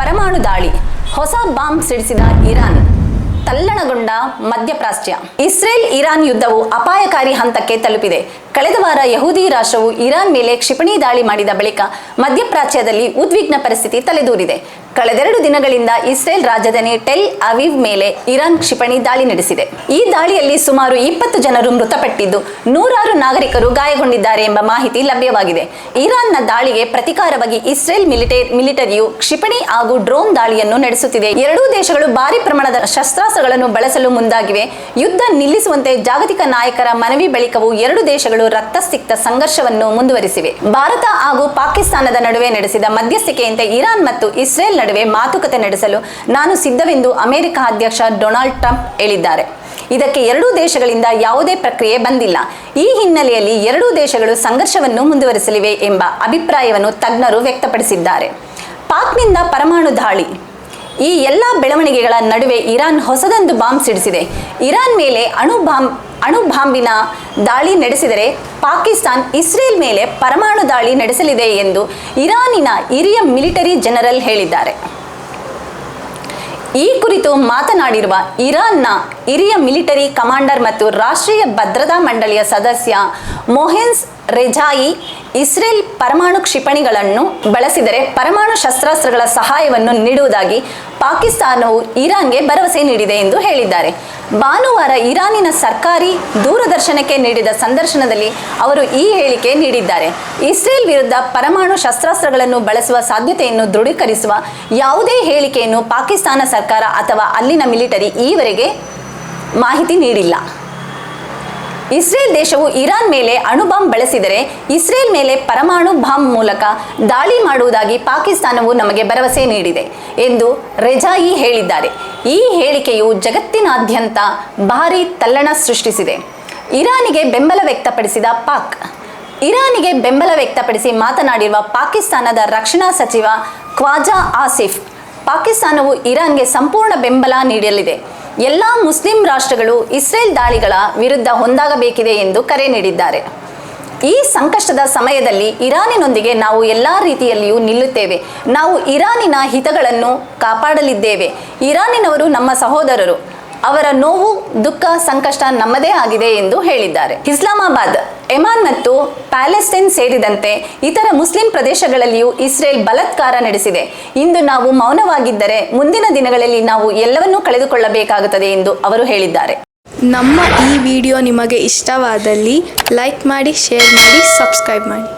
ಪರಮಾಣು ದಾಳಿ. ಹೊಸ ಬಾಂಬ್ ಸಿಡಿಸಿದ ಇರಾನ್. ತಲ್ಲಣಗೊಂಡ ಮಧ್ಯಪ್ರಾಚ್ಯ. ಇಸ್ರೇಲ್ ಇರಾನ್ ಯುದ್ಧವು ಅಪಾಯಕಾರಿ ಹಂತಕ್ಕೆ ತಲುಪಿದೆ. ಕಳೆದ ವಾರ ಯಹೂದಿ ರಾಷ್ಟ್ರವು ಇರಾನ್ ಮೇಲೆ ಕ್ಷಿಪಣಿ ದಾಳಿ ಮಾಡಿದ ಬಳಿಕ ಮಧ್ಯಪ್ರಾಚ್ಯದಲ್ಲಿ ಉದ್ವಿಗ್ನ ಪರಿಸ್ಥಿತಿ ತಲೆದೂರಿದೆ. ಕಳೆದೆರಡು ದಿನಗಳಿಂದ ಇಸ್ರೇಲ್ ರಾಜಧಾನಿ ಟೆಲ್ ಅವಿವ್ ಮೇಲೆ ಇರಾನ್ ಕ್ಷಿಪಣಿ ದಾಳಿ ನಡೆಸಿದೆ. ಈ ದಾಳಿಯಲ್ಲಿ ಸುಮಾರು ಇಪ್ಪತ್ತು ಜನರು ಮೃತಪಟ್ಟಿದ್ದು ನೂರಾರು ನಾಗರಿಕರು ಗಾಯಗೊಂಡಿದ್ದಾರೆ ಎಂಬ ಮಾಹಿತಿ ಲಭ್ಯವಾಗಿದೆ. ಇರಾನ್ನ ದಾಳಿಗೆ ಪ್ರತಿಕಾರವಾಗಿ ಇಸ್ರೇಲ್ ಮಿಲಿಟೇ, ಮಿಲಿಟರಿಯು ಕ್ಷಿಪಣಿ ಹಾಗೂ ಡ್ರೋನ್ ದಾಳಿಯನ್ನು ನಡೆಸುತ್ತಿದೆ. ಎರಡೂ ದೇಶಗಳು ಭಾರಿ ಪ್ರಮಾಣದ ಶಸ್ತ್ರಾಸ್ತ್ರಗಳನ್ನು ಬಳಸಲು ಮುಂದಾಗಿವೆ. ಯುದ್ಧ ನಿಲ್ಲಿಸುವಂತೆ ಜಾಗತಿಕ ನಾಯಕರ ಮನವಿ ಬಳಿಕವೂ ಎರಡು ದೇಶಗಳು ರಕ್ತಸಿಕ್ತ ಸಂಘರ್ಷವನ್ನು ಮುಂದುವರಿಸಿವೆ. ಭಾರತ ಹಾಗೂ ಪಾಕಿಸ್ತಾನದ ನಡುವೆ ನಡೆಸಿದ ಮಧ್ಯಸ್ಥಿಕೆಯಂತೆ ಇರಾನ್ ಮತ್ತು ಇಸ್ರೇಲ್ ನಡುವೆ ಮಾತುಕತೆ ನಡೆಸಲು ನಾನು ಸಿದ್ಧವೆಂದು ಅಮೆರಿಕ ಅಧ್ಯಕ್ಷ ಡೊನಾಲ್ಡ್ ಟ್ರಂಪ್ ಹೇಳಿದ್ದಾರೆ. ಇದಕ್ಕೆ ಎರಡೂ ದೇಶಗಳಿಂದ ಯಾವುದೇ ಪ್ರಕ್ರಿಯೆ ಬಂದಿಲ್ಲ. ಈ ಹಿನ್ನೆಲೆಯಲ್ಲಿ ಎರಡೂ ದೇಶಗಳು ಸಂಘರ್ಷವನ್ನು ಮುಂದುವರಿಸಲಿವೆ ಎಂಬ ಅಭಿಪ್ರಾಯವನ್ನು ತಜ್ಞರು ವ್ಯಕ್ತಪಡಿಸಿದ್ದಾರೆ. ಪಾಕ್ನಿಂದ ಪರಮಾಣು ದಾಳಿ. ಈ ಎಲ್ಲ ಬೆಳವಣಿಗೆಗಳ ನಡುವೆ ಇರಾನ್ ಹೊಸದೊಂದು ಬಾಂಬ್ ಸಿಡಿಸಿದೆ. ಇರಾನ್ ಮೇಲೆ ಅಣು ಬಾಂಬ್ ಅಣು ಬಾಂಬಿನ ದಾಳಿ ನಡೆಸಿದರೆ ಪಾಕಿಸ್ತಾನ್ ಇಸ್ರೇಲ್ ಮೇಲೆ ಪರಮಾಣು ದಾಳಿ ನಡೆಸಲಿದೆ ಎಂದು ಇರಾನಿನ ಹಿರಿಯ ಮಿಲಿಟರಿ ಜನರಲ್ ಹೇಳಿದ್ದಾರೆ. ಈ ಕುರಿತು ಮಾತನಾಡಿರುವ ಇರಾನ್ನ ಹಿರಿಯ ಮಿಲಿಟರಿ ಕಮಾಂಡರ್ ಮತ್ತು ರಾಷ್ಟ್ರೀಯ ಭದ್ರತಾ ಮಂಡಳಿಯ ಸದಸ್ಯ ಮೊಹೆನ್ಸ್ ರೆಜಾಯಿ ಇಸ್ರೇಲ್ ಪರಮಾಣು ಕ್ಷಿಪಣಿಗಳನ್ನು ಬಳಸಿದರೆ ಪರಮಾಣು ಶಸ್ತ್ರಾಸ್ತ್ರಗಳ ಸಹಾಯವನ್ನು ನೀಡುವುದಾಗಿ ಪಾಕಿಸ್ತಾನವು ಇರಾನ್ಗೆ ಭರವಸೆ ನೀಡಿದೆ ಎಂದು ಹೇಳಿದ್ದಾರೆ. ಭಾನುವಾರ ಇರಾನಿನ ಸರ್ಕಾರಿ ದೂರದರ್ಶನಕ್ಕೆ ನೀಡಿದ ಸಂದರ್ಶನದಲ್ಲಿ ಅವರು ಈ ಹೇಳಿಕೆ ನೀಡಿದ್ದಾರೆ. ಇಸ್ರೇಲ್ ವಿರುದ್ಧ ಪರಮಾಣು ಶಸ್ತ್ರಾಸ್ತ್ರಗಳನ್ನು ಬಳಸುವ ಸಾಧ್ಯತೆಯನ್ನು ದೃಢೀಕರಿಸುವ ಯಾವುದೇ ಹೇಳಿಕೆಯನ್ನು ಪಾಕಿಸ್ತಾನ ಸರ್ಕಾರ ಅಥವಾ ಅಲ್ಲಿನ ಮಿಲಿಟರಿ ಈವರೆಗೆ ಮಾಹಿತಿ ನೀಡಿಲ್ಲ. ಇಸ್ರೇಲ್ ದೇಶವು ಇರಾನ್ ಮೇಲೆ ಅಣುಬಾಂಬ್ ಬಳಸಿದರೆ ಇಸ್ರೇಲ್ ಮೇಲೆ ಪರಮಾಣು ಬಾಂಬ್ ಮೂಲಕ ದಾಳಿ ಮಾಡುವುದಾಗಿ ಪಾಕಿಸ್ತಾನವು ನಮಗೆ ಭರವಸೆ ನೀಡಿದೆ ಎಂದು ರೆಜಾಯಿ ಹೇಳಿದ್ದಾರೆ. ಈ ಹೇಳಿಕೆಯು ಜಗತ್ತಿನಾದ್ಯಂತ ಭಾರೀ ತಲ್ಲಣ ಸೃಷ್ಟಿಸಿದೆ. ಇರಾನಿಗೆ ಬೆಂಬಲ ವ್ಯಕ್ತಪಡಿಸಿದ ಪಾಕ್. ಇರಾನಿಗೆ ಬೆಂಬಲ ವ್ಯಕ್ತಪಡಿಸಿ ಮಾತನಾಡಿರುವ ಪಾಕಿಸ್ತಾನದ ರಕ್ಷಣಾ ಸಚಿವ ಖ್ವಾಜಾ ಆಸಿಫ್, ಪಾಕಿಸ್ತಾನವು ಇರಾನ್ಗೆ ಸಂಪೂರ್ಣ ಬೆಂಬಲ ನೀಡಲಿದೆ. ಎಲ್ಲ ಮುಸ್ಲಿಂ ರಾಷ್ಟ್ರಗಳು ಇಸ್ರೇಲ್ ದಾಳಿಗಳ ವಿರುದ್ಧ ಹೊಂದಾಗಬೇಕಿದೆ ಎಂದು ಕರೆ ನೀಡಿದ್ದಾರೆ. ಈ ಸಂಕಷ್ಟದ ಸಮಯದಲ್ಲಿ ಇರಾನಿನೊಂದಿಗೆ ನಾವು ಎಲ್ಲ ರೀತಿಯಲ್ಲಿಯೂ ನಿಲ್ಲುತ್ತೇವೆ. ನಾವು ಇರಾನಿನ ಹಿತಗಳನ್ನು ಕಾಪಾಡಲಿದ್ದೇವೆ. ಇರಾನಿನವರು ನಮ್ಮ ಸಹೋದರರು. ಅವರ ನೋವು, ದುಃಖ, ಸಂಕಷ್ಟ ನಮ್ಮದೇ ಆಗಿದೆ ಎಂದು ಹೇಳಿದ್ದಾರೆ. ಇಸ್ಲಾಮಾಬಾದ್, ಎಮಾನ್ ಮತ್ತು ಪ್ಯಾಲೆಸ್ಟೈನ್ ಸೇರಿದಂತೆ ಇತರ ಮುಸ್ಲಿಂ ಪ್ರದೇಶಗಳಲ್ಲಿಯೂ ಇಸ್ರೇಲ್ ಬಲತ್ಕಾರ ನಡೆಸಿದೆ. ಇಂದು ನಾವು ಮೌನವಾಗಿದ್ದರೆ ಮುಂದಿನ ದಿನಗಳಲ್ಲಿ ನಾವು ಎಲ್ಲವನ್ನೂ ಕಳೆದುಕೊಳ್ಳಬೇಕಾಗುತ್ತದೆ ಎಂದು ಅವರು ಹೇಳಿದ್ದಾರೆ. ನಮ್ಮ ಈ ವಿಡಿಯೋ ನಿಮಗೆ ಇಷ್ಟವಾದಲ್ಲಿ ಲೈಕ್ ಮಾಡಿ, ಶೇರ್ ಮಾಡಿ, ಸಬ್ಸ್ಕ್ರೈಬ್ ಮಾಡಿ.